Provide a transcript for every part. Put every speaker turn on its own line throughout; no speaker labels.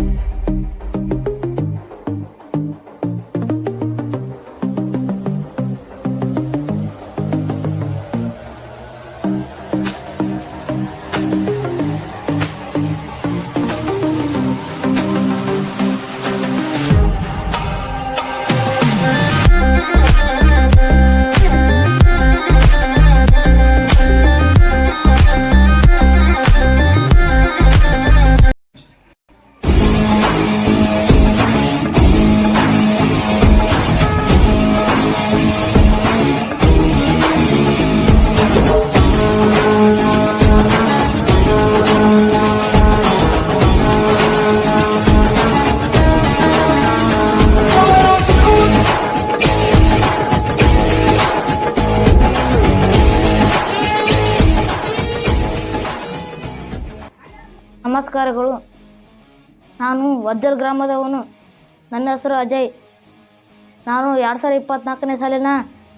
Thank you. ನಮಸ್ಕಾರಗಳು. ನಾನು ವಜ್ಜಲ್ ಗ್ರಾಮದವನು. ನನ್ನ ಹೆಸರು ಅಜಯ್. ನಾನು ಎರಡು ಸಾವಿರದ ಇಪ್ಪತ್ತ್ನಾಲ್ಕನೇ ಸಾಲಿನ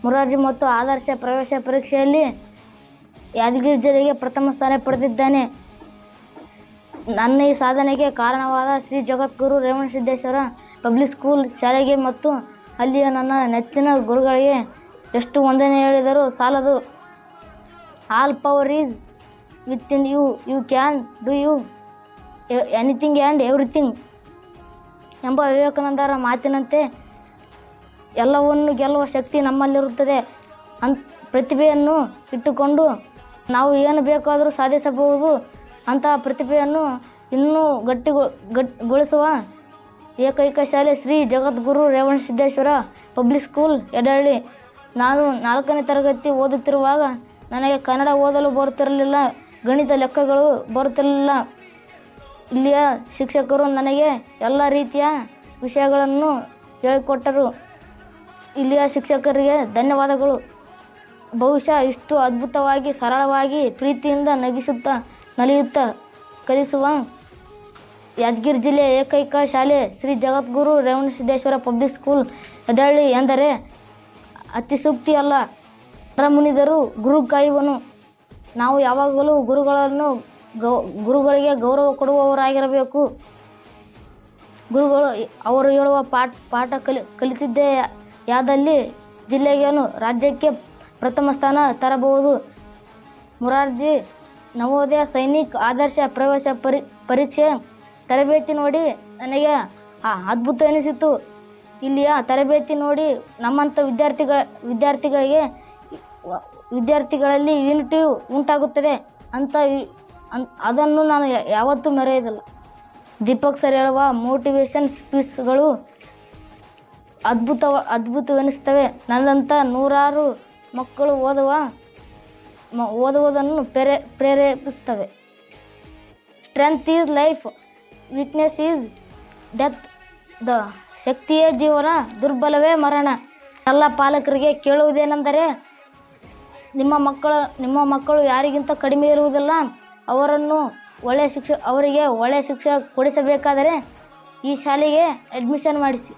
ಮುರಾರ್ಜಿ ಮತ್ತು ಆದರ್ಶ ಪ್ರವೇಶ ಪರೀಕ್ಷೆಯಲ್ಲಿ ಯಾದಗಿರಿ ಜಿಲ್ಲೆಗೆ ಪ್ರಥಮ ಸ್ಥಾನ ಪಡೆದಿದ್ದೇನೆ. ನನ್ನ ಈ ಸಾಧನೆಗೆ ಕಾರಣವಾದ ಶ್ರೀ ಜಗದ್ಗುರು ರೇವಣ ಸಿದ್ದೇಶ್ವರ ಪಬ್ಲಿಕ್ ಸ್ಕೂಲ್ ಶಾಲೆಗೆ ಮತ್ತು ಅಲ್ಲಿಯ ನನ್ನ ನೆಚ್ಚಿನ ಗುರುಗಳಿಗೆ ಎಷ್ಟು ವಂದನೆ ಹೇಳಿದರೂ ಸಾಲದು. All power is within you you can do you anything and everything ಎಂಬ ವಿವೇಕಾನಂದರ ಮಾತಿನಂತೆ ಎಲ್ಲವನ್ನು ಗೆಲ್ಲುವ ಶಕ್ತಿ ನಮ್ಮಲ್ಲಿರುತ್ತದೆ. ಅಂತ ಪ್ರತಿಭೆಯನ್ನು ಇಟ್ಟುಕೊಂಡು ನಾವು ಏನು ಬೇಕಾದರೂ ಸಾಧಿಸಬಹುದು. ಅಂತಹ ಪ್ರತಿಭೆಯನ್ನು ಇನ್ನೂ ಗಟ್ಟಿಗೊ, ಗಟ್ಟಿಗೊಳಿಸುವ ಏಕೈಕ ಶಾಲೆ ಶ್ರೀ ಜಗದ್ಗುರು ರೇವಣ ಸಿದ್ದೇಶ್ವರ ಪಬ್ಲಿಕ್ ಸ್ಕೂಲ್, ಎಡಹಳ್ಳಿ. ನಾನು ನಾಲ್ಕನೇ ತರಗತಿ ಓದುತ್ತಿರುವಾಗ ನನಗೆ ಕನ್ನಡ ಓದಲು ಬರುತ್ತಿರಲಿಲ್ಲ, ಗಣಿತ ಲೆಕ್ಕಗಳು ಬರುತ್ತಿರಲಿಲ್ಲ. ಇಲ್ಲಿಯ ಶಿಕ್ಷಕರು ನನಗೆ ಎಲ್ಲ ರೀತಿಯ ವಿಷಯಗಳನ್ನು ಹೇಳಿಕೊಟ್ಟರು. ಇಲ್ಲಿಯ ಶಿಕ್ಷಕರಿಗೆ ಧನ್ಯವಾದಗಳು. ಬಹುಶಃ ಇಷ್ಟು ಅದ್ಭುತವಾಗಿ, ಸರಳವಾಗಿ, ಪ್ರೀತಿಯಿಂದ ನಗಿಸುತ್ತಾ, ನಲಿಯುತ್ತಾ ಕಲಿಸುವ ಯಾದಗಿರಿ ಜಿಲ್ಲೆಯ ಏಕೈಕ ಶಾಲೆ ಶ್ರೀ ಜಗದ್ಗುರು ರೇವಣಸಿದ್ದೇಶ್ವರ ಪಬ್ಲಿಕ್ ಸ್ಕೂಲ್ ಎಡಳ್ಳಿ ಎಂದರೆ ಅತಿಸೂಕ್ತಿ ಅಲ್ಲ ಮುನಿದರು ಗುರು ಕಾಯುವನು. ನಾವು ಯಾವಾಗಲೂ ಗುರುಗಳನ್ನು ಗೌ, ಗುರುಗಳಿಗೆ ಗೌರವ ಕೊಡುವವರಾಗಿರಬೇಕು. ಗುರುಗಳು ಅವರು ಹೇಳುವ ಪಾಠ ಪಾಠ ಕಲಿ ಕಲಿತಿದ್ದೇ ಯಾದಲ್ಲಿ ಜಿಲ್ಲೆಗೇನು ರಾಜ್ಯಕ್ಕೆ ಪ್ರಥಮ ಸ್ಥಾನ ತರಬಹುದು. ಮುರಾರ್ಜಿ ನವೋದಯ ಸೈನಿಕ್ ಆದರ್ಶ ಪ್ರವೇಶ ಪರಿ, ಪರೀಕ್ಷೆ ತರಬೇತಿ ನೋಡಿ ನನಗೆ ಅದ್ಭುತ ಎನಿಸಿತು ಇಲ್ಲಿಯ ತರಬೇತಿ ನೋಡಿ ನಮ್ಮಂಥ ವಿದ್ಯಾರ್ಥಿಗಳ, ವಿದ್ಯಾರ್ಥಿಗಳಿಗೆ ವಿದ್ಯಾರ್ಥಿಗಳಲ್ಲಿ ಯೂನಿಟಿ ಉಂಟಾಗುತ್ತದೆ ಅಂತ ಅದನ್ನು ನಾನು ಯಾವತ್ತೂ ಮರೆಯೋದಿಲ್ಲ. ದೀಪಕ್ ಸರ್ ಹೇಳುವ ಮೋಟಿವೇಶನ್ ಸ್ಪೀಚ್ಗಳು ಅದ್ಭುತ ಅದ್ಭುತವೆನಿಸ್ತವೆ ನನ್ನಂಥ ನೂರಾರು ಮಕ್ಕಳು ಓದುವ ಓದುವುದನ್ನು ಪ್ರೇರೆ ಪ್ರೇರೇಪಿಸ್ತವೆ strength is life weakness is death the ಶಕ್ತಿಯೇ ಜೀವನ, ದುರ್ಬಲವೇ ಮರಣ. ಎಲ್ಲ ಪಾಲಕರಿಗೆ ಕೇಳುವುದೇನೆಂದರೆ, ನಿಮ್ಮ ಮಕ್ಕಳು ನಿಮ್ಮ ಮಕ್ಕಳು ಯಾರಿಗಿಂತ ಕಡಿಮೆ ಇರುವುದಿಲ್ಲ. ಅವರನ್ನು ಒಳ್ಳೆಯ ಶಿಕ್ಷ ಅವರಿಗೆ ಒಳ್ಳೆಯ ಶಿಕ್ಷೆ ಕೊಡಿಸಬೇಕಾದರೆ ಈ ಶಾಲೆಗೆ ಅಡ್ಮಿಷನ್ ಮಾಡಿಸಿ.